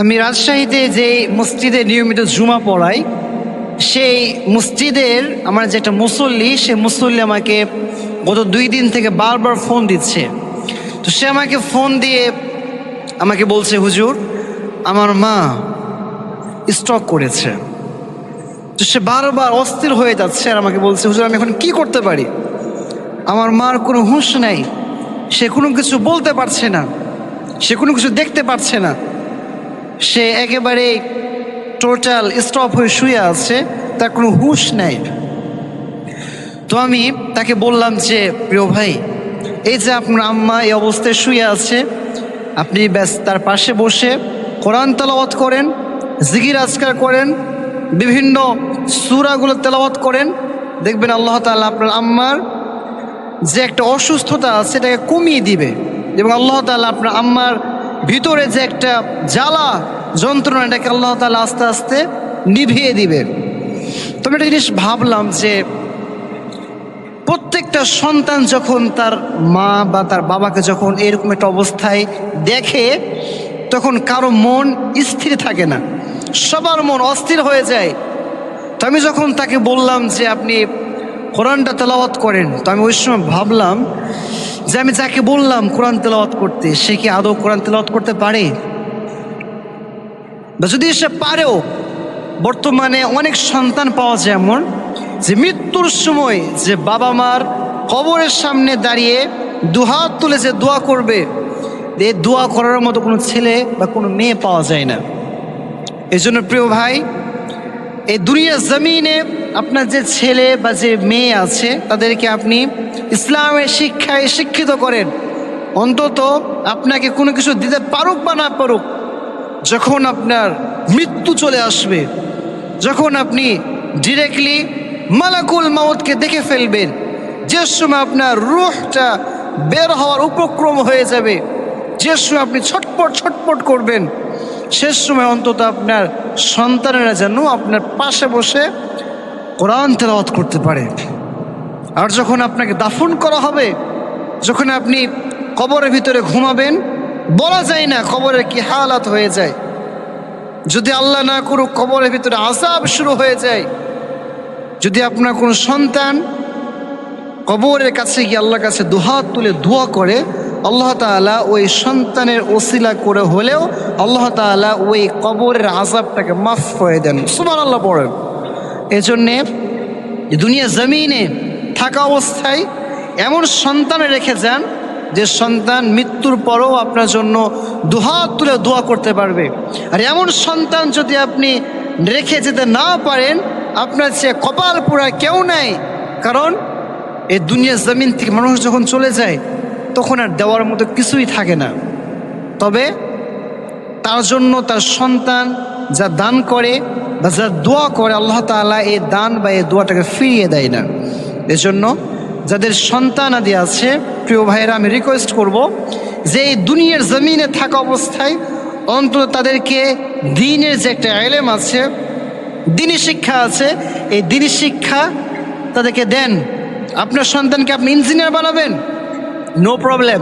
আমি রাজশাহীতে যে মসজিদে নিয়মিত জুমা পড়াই, সেই মসজিদের আমার যে একটা মুসল্লি, সে মুসল্লি আমাকে গত দুই দিন থেকে বারবার ফোন দিচ্ছে। তো সে আমাকে ফোন দিয়ে আমাকে বলছে, হুজুর, আমার মা স্ট্রক করেছে। তো সে বারবার অস্থির হয়ে যাচ্ছে আর আমাকে বলছে, হুজুর, আমি এখন কি করতে পারি? আমার মার কোনো হুঁশ নাই। সে কোনো কিছু বলতে পারছে না। সে কোনো কিছু দেখতে পারছে না। সে একেবারে টোটাল স্টপ হয়ে শুয়ে আছে, তার কোনো হুঁশ নেই। তো আমি তাকে বললাম যে, প্রিয় ভাই, এই যে আপনার আম্মা এই অবস্থায় শুয়ে আছে, আপনি ব্যাস তার পাশে বসে কোরআন তেলাওয়াত করেন জিগির আজকার করেন, বিভিন্ন সুরাগুলো তেলাওয়াত করেন, দেখবেন আল্লাহ তাআলা আপনার আম্মার যে একটা অসুস্থতা আছে কমিয়ে দিবে এবং আল্লাহ তাআলা আপনার আম্মার ভিতরে যে একটা জ্বালা যন্ত্রণা, এটাকে আল্লাহ তাআলা আস্তে আস্তে নিভিয়ে দিবে। তবে একটা জিনিস ভাবলাম যে প্রত্যেকটা সন্তান যখন তার মা বা তার বাবাকে যখন এরকম একটা অবস্থায় দেখে, তখন কারও মন স্থির থাকে না। সবার মন অস্থির হয়ে যায়। তো আমি যখন তাকে বললাম যে আপনি কোরআনটা তেলাওয়াত করেন। তো আমি ওই সময় ভাবলাম যে আমি যাকে বললাম কোরআন তেলাওয়াত করতে, সে কি আদৌ কোরআন তেলাওয়াত করতে পারে? বা যদি সে পারেও, বর্তমানে অনেক সন্তান পাওয়া যায় এমন যে মৃত্যুর সময় যে বাবা মার কবরের সামনে দাঁড়িয়ে দুহাত তুলে যে দোয়া করবে এই দোয়া করার মতো কোনো ছেলে বা কোনো মেয়ে পাওয়া যায় না। এই জন্য প্রিয় ভাই, এই দুনিয়া জমিনে আপনার যে ছেলে বা যে মেয়ে আছে, তাদেরকে আপনি ইসলামের শিক্ষায় শিক্ষিত করেন। অন্তত আপনাকে কোনো কিছু দিতে পারুক বা না পারুক, যখন আপনার মৃত্যু চলে আসবে, যখন আপনি ডিরেক্টলি মালাকুল মাউতকে দেখে ফেলবেন, যে সময় আপনার রুহটা বের হওয়ার উপক্রম হয়ে যাবে, যে সময় আপনি ছটপট ছটপট করবেন, শেষ সময় অন্তত আপনার সন্তানেরা যেন আপনার পাশে বসে কোরআন তেলাওয়াত করতে পারে। আর যখন আপনাকে দাফন করা হবে, যখন আপনি কবরের ভিতরে ঘুমাবেন, বলা যায় না কবরের কি হালাত হয়ে যায়। যদি আল্লাহ না করুক, কবরের ভিতরে আজাব শুরু হয়ে যায়। যদি আপনার কোনো সন্তান কবরের কাছে গিয়ে আল্লাহর কাছে দুহাত তুলে দোয়া করে, আল্লাহ তাআলা ওই সন্তানের ওসিলা করে হলেও আল্লাহ তাআলা ওই কবরের আজাবটাকে মাফ করে দেন। সুমান আল্লাহ পড়েন। এজন্যে দুনিয়া জমিনে থাকা অবস্থায় এমন সন্তান রেখে যান যে সন্তান মৃত্যুর পরও আপনার জন্য দুহাত তুলে দোয়া করতে পারবে। আর এমন সন্তান যদি আপনি রেখে যেতে না পারেন, আপনার সে কপাল পোড়া কেউ নাই। কারণ এই দুনিয়া জমিন থেকে মানুষ যখন চলে যায়, তখন আর দেওয়ার মতো কিছুই থাকে না। তবে তার জন্য তার সন্তান যা দান করে বা যা দোয়া করে, আল্লাহ তাআলা এই দান বা এই দোয়াটাকে ফিরিয়ে দেয় না। এজন্য যাদের সন্তান আদি আছে, প্রিয় ভাইয়েরা, আমি রিকোয়েস্ট করব যে এই দুনিয়ার জমিনে থাকা অবস্থায় অন্তত তাদেরকে দিনের যে একটা এলেম আছে, দিনী শিক্ষা আছে, এই দিনী শিক্ষা তাদেরকে দেন। আপনার সন্তানকে আপনি ইঞ্জিনিয়ার বানাবেন, নো প্রবলেম।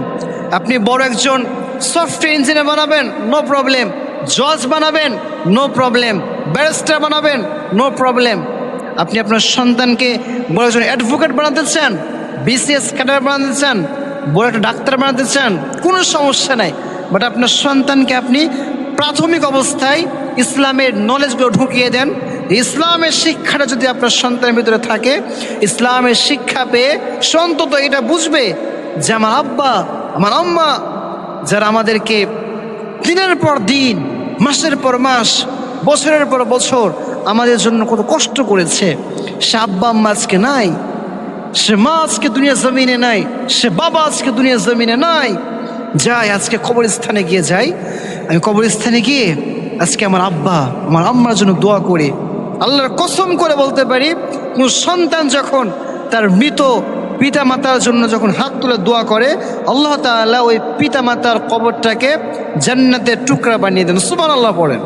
আপনি বড় একজন সফটওয়্যার ইঞ্জিনিয়ার বানাবেন, নো প্রবলেম। জজ বানাবেন, নো প্রবলেম। ব্যারিস্টার বানাবেন নো প্রবলেম আপনি আপনার সন্তানকে বড় একজন অ্যাডভোকেট বানাতে চান বিসিএস ক্যাডার বানাতে চান, বড় একটা ডাক্তার বানাতে চান, কোনো সমস্যা নাই। বাট আপনার সন্তানকে আপনি প্রাথমিক অবস্থায় ইসলামের নলেজগুলো ঢুকিয়ে দেন। ইসলামের শিক্ষাটা যদি আপনার সন্তানের ভিতরে থাকে, ইসলামের শিক্ষা পেয়ে সে অন্তত এটা বুঝবে যে আমার আব্বা, আমার আম্মা, যারা আমাদেরকে দিনের পর দিন, মাসের পর মাস বছরের পর বছর আমাদের জন্য কত কষ্ট করেছে। সে আব্বা আম্মা আজকে নাই, সে মা আজকে দুনিয়া জমিনে নাই, সে বাবা আজকে দুনিয়া জমিনে নাই। যাই, আজকে কবরস্থানে গিয়ে যাই। আমি কবরস্থানে গিয়ে আজকে আমার আব্বা আমার আম্মার জন্য দোয়া করি, আল্লাহর কসম করে বলতে পারি, কোন সন্তান যখন তার মৃত পিতা মাতার জন্য যখন হাত তুলে দোয়া করে, আল্লাহ তাআলা ওই পিতা মাতার কবরটাকে জান্নাতের টুকরা বানিয়ে দেন। সুমান আল্লাহ পড়েন।